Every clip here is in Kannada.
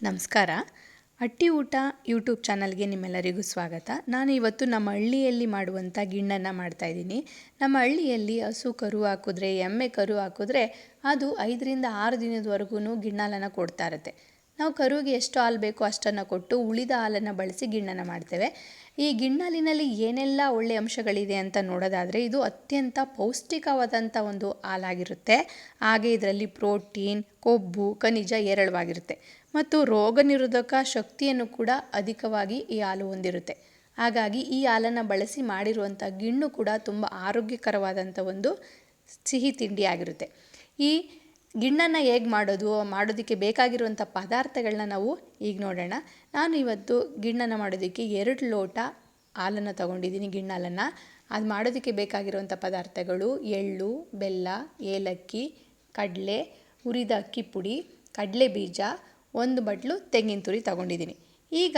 ನಮಸ್ಕಾರ. ಅಟ್ಟಿ ಊಟ ಯೂಟ್ಯೂಬ್ ಚಾನಲ್ಗೆ ನಿಮ್ಮೆಲ್ಲರಿಗೂ ಸ್ವಾಗತ. ನಾನು ಇವತ್ತು ನಮ್ಮ ಹಳ್ಳಿಯಲ್ಲಿ ಮಾಡುವಂಥ ಗಿಣ್ಣನ್ನು ಮಾಡ್ತಾಯಿದ್ದೀನಿ ನಮ್ಮ ಹಳ್ಳಿಯಲ್ಲಿ ಹಸು ಕರು ಹಾಕಿದ್ರೆ, ಎಮ್ಮೆ ಕರು ಹಾಕಿದ್ರೆ ಅದು ಐದರಿಂದ ಆರು ದಿನದವರೆಗೂ ಗಿಣ್ಣಾಲನ್ನು ಕೊಡ್ತಾ ಇರುತ್ತೆ. ನಾವು ಕರುವಿಗೆ ಎಷ್ಟು ಹಾಲು ಬೇಕೋ ಅಷ್ಟನ್ನು ಕೊಟ್ಟು ಉಳಿದ ಹಾಲನ್ನು ಬಳಸಿ ಗಿಣ್ಣನ್ನು ಮಾಡ್ತೇವೆ. ಈ ಗಿಣ್ಣಾಲಿನಲ್ಲಿ ಏನೆಲ್ಲ ಒಳ್ಳೆಯ ಅಂಶಗಳಿದೆ ಅಂತ ನೋಡೋದಾದರೆ ಇದು ಅತ್ಯಂತ ಪೌಷ್ಟಿಕವಾದಂಥ ಒಂದು ಹಾಲಾಗಿರುತ್ತೆ. ಹಾಗೆ ಇದರಲ್ಲಿ ಪ್ರೋಟೀನ್, ಕೊಬ್ಬು, ಖನಿಜ ಹೇರಳವಾಗಿರುತ್ತೆ. ಮತ್ತು ರೋಗ ನಿರೋಧಕ ಶಕ್ತಿಯನ್ನು ಕೂಡ ಅಧಿಕವಾಗಿ ಈ ಹಾಲು ಹೊಂದಿರುತ್ತೆ. ಹಾಗಾಗಿ ಈ ಹಾಲನ್ನು ಬಳಸಿ ಮಾಡಿರುವಂಥ ಗಿಣ್ಣು ಕೂಡ ತುಂಬ ಆರೋಗ್ಯಕರವಾದಂಥ ಒಂದು ಸಿಹಿ ತಿಂಡಿಯಾಗಿರುತ್ತೆ. ಈ ಗಿಣ್ಣನ್ನು ಹೇಗೆ ಮಾಡೋದು, ಮಾಡೋದಕ್ಕೆ ಬೇಕಾಗಿರುವಂಥ ಪದಾರ್ಥಗಳನ್ನ ನಾವು ಈಗ ನೋಡೋಣ. ನಾನು ಇವತ್ತು ಗಿಣ್ಣನ್ನು ಮಾಡೋದಕ್ಕೆ ಎರಡು ಲೋಟ ಹಾಲನ್ನು ತೊಗೊಂಡಿದ್ದೀನಿ ಗಿಣ್ಣಾಲನ್ನು ಅದು ಮಾಡೋದಕ್ಕೆ ಬೇಕಾಗಿರುವಂಥ ಪದಾರ್ಥಗಳು ಎಳ್ಳು, ಬೆಲ್ಲ, ಏಲಕ್ಕಿ, ಕಡಲೆ ಹುರಿದ ಅಕ್ಕಿ ಪುಡಿ, ಕಡಲೆ ಬೀಜ, ಒಂದು ಬಟ್ಲು ತೆಂಗಿನ ತುರಿ ತಗೊಂಡಿದ್ದೀನಿ. ಈಗ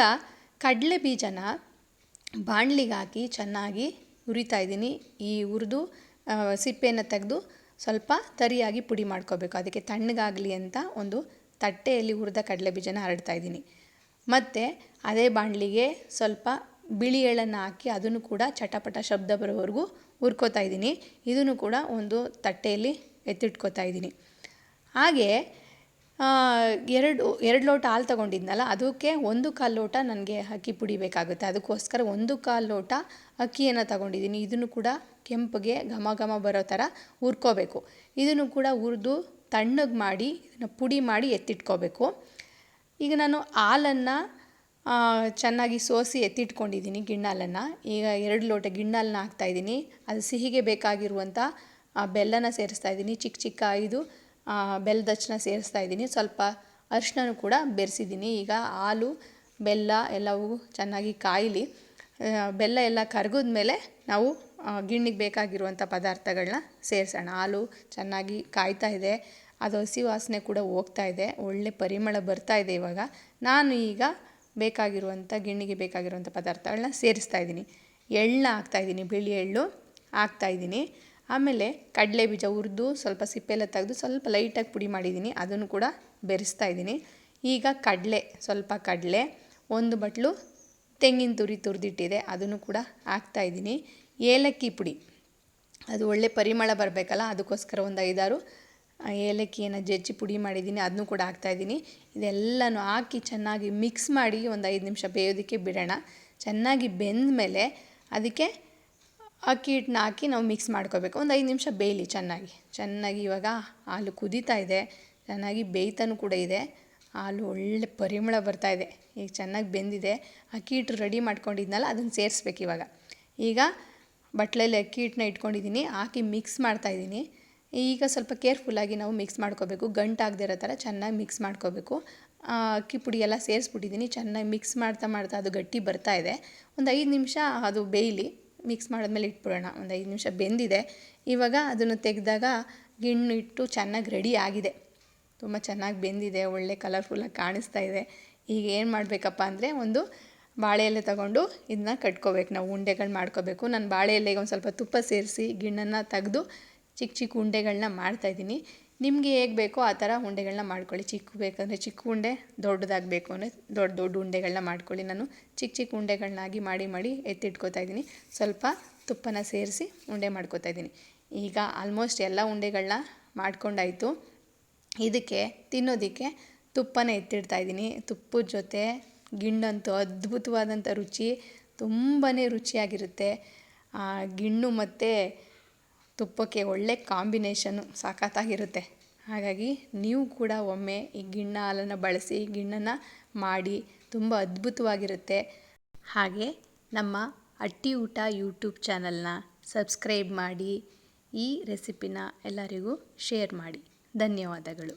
ಕಡಲೆ ಬೀಜನ ಬಾಣಲಿಗೆ ಹಾಕಿ ಚೆನ್ನಾಗಿ ಹುರಿತಾ ಇದ್ದೀನಿ. ಈ ಹುರಿದು ಸಿಪ್ಪೆಯನ್ನು ತೆಗೆದು ಸ್ವಲ್ಪ ತರಿಯಾಗಿ ಪುಡಿ ಮಾಡ್ಕೋಬೇಕು. ಅದಕ್ಕೆ ತಣ್ಣಗಾಗಲಿ ಅಂತ ಒಂದು ತಟ್ಟೆಯಲ್ಲಿ ಹುರಿದ ಕಡಲೆ ಬೀಜನ ಹರಡ್ತಾ ಇದ್ದೀನಿ. ಮತ್ತು ಅದೇ ಬಾಣಲಿಗೆ ಸ್ವಲ್ಪ ಬಿಳಿ ಎಳ್ಳನ್ನು ಹಾಕಿ ಅದನ್ನು ಕೂಡ ಚಟಪಟ ಶಬ್ದ ಬರೋವರೆಗೂ ಹುರ್ಕೋತಾ ಇದ್ದೀನಿ. ಇದನ್ನು ಕೂಡ ಒಂದು ತಟ್ಟೆಯಲ್ಲಿ ಎತ್ತಿಟ್ಕೋತಾ ಇದ್ದೀನಿ. ಹಾಗೆ ಎರಡು ಎರಡು ಲೋಟ ಹಾಲು ತಗೊಂಡಿದ್ನಲ್ಲ, ಅದಕ್ಕೆ ಒಂದು ಕಾಲು ಲೋಟ ನನಗೆ ಅಕ್ಕಿ ಪುಡಿ ಬೇಕಾಗುತ್ತೆ ಅದಕ್ಕೋಸ್ಕರ ಒಂದು ಕಾಲು ಲೋಟ ಅಕ್ಕಿಯನ್ನು ತಗೊಂಡಿದ್ದೀನಿ. ಇದನ್ನು ಕೂಡ ಕೆಂಪಗೆ ಘಮ ಘಮ ಬರೋ ಥರ ಹುರ್ಕೋಬೇಕು. ಇದನ್ನು ಕೂಡ ಹುರಿದು ತಣ್ಣಗೆ ಮಾಡಿ, ಇದನ್ನು ಪುಡಿ ಮಾಡಿ ಎತ್ತಿಟ್ಕೋಬೇಕು. ಈಗ ನಾನು ಹಾಲನ್ನು ಚೆನ್ನಾಗಿ ಸೋಸಿ ಎತ್ತಿಟ್ಕೊಂಡಿದ್ದೀನಿ ಗಿಣ್ಣಾಲನ್ನು ಈಗ ಎರಡು ಲೋಟ ಗಿಣ್ಣಾಲನ್ನ ಹಾಕ್ತಾಯಿದ್ದೀನಿ ಅದು ಸಿಹಿಗೆ ಬೇಕಾಗಿರುವಂಥ ಬೆಲ್ಲನ ಸೇರಿಸ್ತಾ ಇದ್ದೀನಿ. ಚಿಕ್ಕ ಚಿಕ್ಕ ಐದು ಬೆಲ್ಲದ ಹಚ್ಚನ್ನ ಸೇರಿಸ್ತಾ ಇದ್ದೀನಿ. ಸ್ವಲ್ಪ ಅರಿಶಿನೂ ಕೂಡ ಬೆರೆಸಿದ್ದೀನಿ. ಈಗ ಹಾಲು, ಬೆಲ್ಲ ಎಲ್ಲವೂ ಚೆನ್ನಾಗಿ ಕಾಯಲಿ. ಬೆಲ್ಲ ಎಲ್ಲ ಕರಗಿದ ಮೇಲೆ ನಾವು ಗಿಣ್ಣಿಗೆ ಬೇಕಾಗಿರುವಂಥ ಪದಾರ್ಥಗಳನ್ನ ಸೇರಿಸೋಣ. ಹಾಲು ಚೆನ್ನಾಗಿ ಕಾಯ್ತಾ ಇದೆ. ಅದು ಹಸಿ ವಾಸನೆ ಕೂಡ ಹೋಗ್ತಾ ಇದೆ. ಒಳ್ಳೆ ಪರಿಮಳ ಬರ್ತಾ ಇದೆ ಇವಾಗ. ನಾನು ಈಗ ಬೇಕಾಗಿರುವಂಥ ಗಿಣ್ಣಿಗೆ ಬೇಕಾಗಿರುವಂಥ ಪದಾರ್ಥಗಳನ್ನ ಸೇರಿಸ್ತಾ ಇದ್ದೀನಿ. ಎಳ್ಳನ್ನ ಹಾಕ್ತಾಯಿದ್ದೀನಿ ಬಿಳಿ ಎಳ್ಳು ಹಾಕ್ತಾಯಿದ್ದೀನಿ ಆಮೇಲೆ ಕಡಲೆ ಬೀಜ ಹುರಿದು ಸ್ವಲ್ಪ ಸಿಪ್ಪೆಲ್ಲ ತೆಗೆದು ಸ್ವಲ್ಪ ಲೈಟಾಗಿ ಪುಡಿ ಮಾಡಿದ್ದೀನಿ. ಅದನ್ನು ಕೂಡ ಬೆರೆಸ್ತಾ ಇದ್ದೀನಿ. ಈಗ ಕಡಲೆ, ಸ್ವಲ್ಪ ಕಡಲೆ, ಒಂದು ಬಟ್ಲು ತೆಂಗಿನ ತುರಿ ತುರಿದಿಟ್ಟಿದೆ. ಅದನ್ನು ಕೂಡ ಹಾಕ್ತಾಯಿದ್ದೀನಿ ಏಲಕ್ಕಿ ಪುಡಿ. ಅದು ಒಳ್ಳೆ ಪರಿಮಳ ಬರಬೇಕಲ್ಲ, ಅದಕ್ಕೋಸ್ಕರ ಒಂದು ಐದಾರು ಏಲಕ್ಕಿಯನ್ನು ಜಜ್ಜಿ ಪುಡಿ ಮಾಡಿದ್ದೀನಿ. ಅದನ್ನು ಕೂಡ ಹಾಕ್ತಾಯಿದ್ದೀನಿ ಇದೆಲ್ಲನೂ ಹಾಕಿ ಚೆನ್ನಾಗಿ ಮಿಕ್ಸ್ ಮಾಡಿ ಒಂದು ಐದು ನಿಮಿಷ ಬೇಯೋದಕ್ಕೆ ಬಿಡೋಣ. ಚೆನ್ನಾಗಿ ಬೆಂದ ಮೇಲೆ ಅದಕ್ಕೆ ಅಕ್ಕಿ ಹಿಟ್ಟನ್ನ ಹಾಕಿ ನಾವು ಮಿಕ್ಸ್ ಮಾಡ್ಕೋಬೇಕು. ಒಂದು ಐದು ನಿಮಿಷ ಬೇಯಲಿ ಚೆನ್ನಾಗಿ. ಚೆನ್ನಾಗಿ ಇವಾಗ ಹಾಲು ಕುದೀತಾ ಇದೆ. ಚೆನ್ನಾಗಿ ಬೇಯ್ತಾನೂ ಕೂಡ ಇದೆ. ಹಾಲು ಒಳ್ಳೆ ಪರಿಮಳ ಬರ್ತಾ ಇದೆ. ಈಗ ಚೆನ್ನಾಗಿ ಬೆಂದಿದೆ. ಅಕ್ಕಿ ಹಿಟ್ಟು ರೆಡಿ ಮಾಡ್ಕೊಂಡಿದ್ನಲ್ಲ, ಅದನ್ನು ಸೇರಿಸ್ಬೇಕು ಇವಾಗ. ಈಗ ಬಟ್ಲಲ್ಲಿ ಅಕ್ಕಿ ಹಿಟ್ಟನ್ನ ಇಟ್ಕೊಂಡಿದ್ದೀನಿ ಹಾಕಿ ಮಿಕ್ಸ್ ಮಾಡ್ತಾಯಿದ್ದೀನಿ ಈಗ ಸ್ವಲ್ಪ ಕೇರ್ಫುಲ್ಲಾಗಿ ನಾವು ಮಿಕ್ಸ್ ಮಾಡ್ಕೋಬೇಕು. ಗಂಟಾಗದೇ ಇರೋ ಥರ ಚೆನ್ನಾಗಿ ಮಿಕ್ಸ್ ಮಾಡ್ಕೋಬೇಕು. ಅಕ್ಕಿ ಪುಡಿ ಎಲ್ಲ ಸೇರಿಸ್ಬಿಟ್ಟಿದ್ದೀನಿ ಚೆನ್ನಾಗಿ ಮಿಕ್ಸ್ ಮಾಡ್ತಾ ಮಾಡ್ತಾ ಅದು ಗಟ್ಟಿ ಬರ್ತಾ ಇದೆ. ಒಂದು ಐದು ನಿಮಿಷ ಅದು ಬೇಯಲಿ. ಮಿಕ್ಸ್ ಮಾಡಿದ್ಮೇಲೆ ಇಟ್ಬಿಡೋಣ, ಒಂದು ಐದು ನಿಮಿಷ ಬೆಂದಿದೆ. ಇವಾಗ ಅದನ್ನು ತೆಗೆದಾಗ ಗಿಣ್ಣು ಇಟ್ಟು ಚೆನ್ನಾಗಿ ರೆಡಿ ಆಗಿದೆ. ತುಂಬ ಚೆನ್ನಾಗಿ ಬೆಂದಿದೆ, ಒಳ್ಳೆ ಕಲರ್ಫುಲ್ಲಾಗಿ ಕಾಣಿಸ್ತಾ ಇದೆ. ಈಗ ಏನು ಮಾಡಬೇಕಪ್ಪ ಅಂದರೆ ಒಂದು ಬಾಳೆ ಎಲೆ ತಗೊಂಡು ಇದನ್ನ ಕಟ್ಕೋಬೇಕು, ನಾವು ಉಂಡೆಗಳು ಮಾಡ್ಕೋಬೇಕು. ನಾನು ಬಾಳೆ ಎಲೆಗೆ ಒಂದು ಸ್ವಲ್ಪ ತುಪ್ಪ ಸೇರಿಸಿ ಗಿಣ್ಣನ್ನು ತೆಗೆದು ಚಿಕ್ಕ ಚಿಕ್ಕ ಉಂಡೆಗಳನ್ನ ಮಾಡ್ತಾಯಿದ್ದೀನಿ ನಿಮಗೆ ಹೇಗೆ ಬೇಕೋ ಆ ಥರ ಉಂಡೆಗಳನ್ನ ಮಾಡ್ಕೊಳ್ಳಿ. ಚಿಕ್ಕ ಬೇಕಂದರೆ ಚಿಕ್ಕ ಉಂಡೆ, ದೊಡ್ಡದಾಗಬೇಕು ಅಂದರೆ ದೊಡ್ಡ ದೊಡ್ಡ ಉಂಡೆಗಳನ್ನ ಮಾಡ್ಕೊಳ್ಳಿ. ನಾನು ಚಿಕ್ಕ ಚಿಕ್ಕ ಉಂಡೆಗಳನ್ನಾಗಿ ಮಾಡಿ ಮಾಡಿ ಎತ್ತಿಟ್ಕೋತಾ ಇದ್ದೀನಿ. ಸ್ವಲ್ಪ ತುಪ್ಪನ ಸೇರಿಸಿ ಉಂಡೆ ಮಾಡ್ಕೋತಾ ಇದ್ದೀನಿ. ಈಗ ಆಲ್ಮೋಸ್ಟ್ ಎಲ್ಲ ಉಂಡೆಗಳನ್ನ ಮಾಡ್ಕೊಂಡಾಯಿತು. ಇದಕ್ಕೆ, ತಿನ್ನೋದಕ್ಕೆ ತುಪ್ಪನ ಎತ್ತಿಡ್ತಾ ಇದ್ದೀನಿ. ತುಪ್ಪದ ಜೊತೆ ಗಿಣ್ಣಂತೂ ಅದ್ಭುತವಾದಂಥ ರುಚಿ ತುಂಬಾ ರುಚಿಯಾಗಿರುತ್ತೆ. ಗಿಣ್ಣು ಮತ್ತು ತುಪ್ಪಕ್ಕೆ ಒಳ್ಳೆ ಕಾಂಬಿನೇಷನ್ನು ಸಖತ್ತಾಗಿರುತ್ತೆ ಹಾಗಾಗಿ ನೀವು ಕೂಡ ಒಮ್ಮೆ ಈ ಗಿಣ್ಣ ಹಾಲನ್ನು ಬಳಸಿ ಗಿಣ್ಣನ ಮಾಡಿ ತುಂಬ ಅದ್ಭುತವಾಗಿರುತ್ತೆ. ಹಾಗೆ ನಮ್ಮ ಅಟ್ಟಿ ಊಟ ಯೂಟ್ಯೂಬ್ ಚಾನಲ್ನ ಸಬ್ಸ್ಕ್ರೈಬ್ ಮಾಡಿ, ಈ ರೆಸಿಪಿನ ಎಲ್ಲರಿಗೂ ಶೇರ್ ಮಾಡಿ. ಧನ್ಯವಾದಗಳು.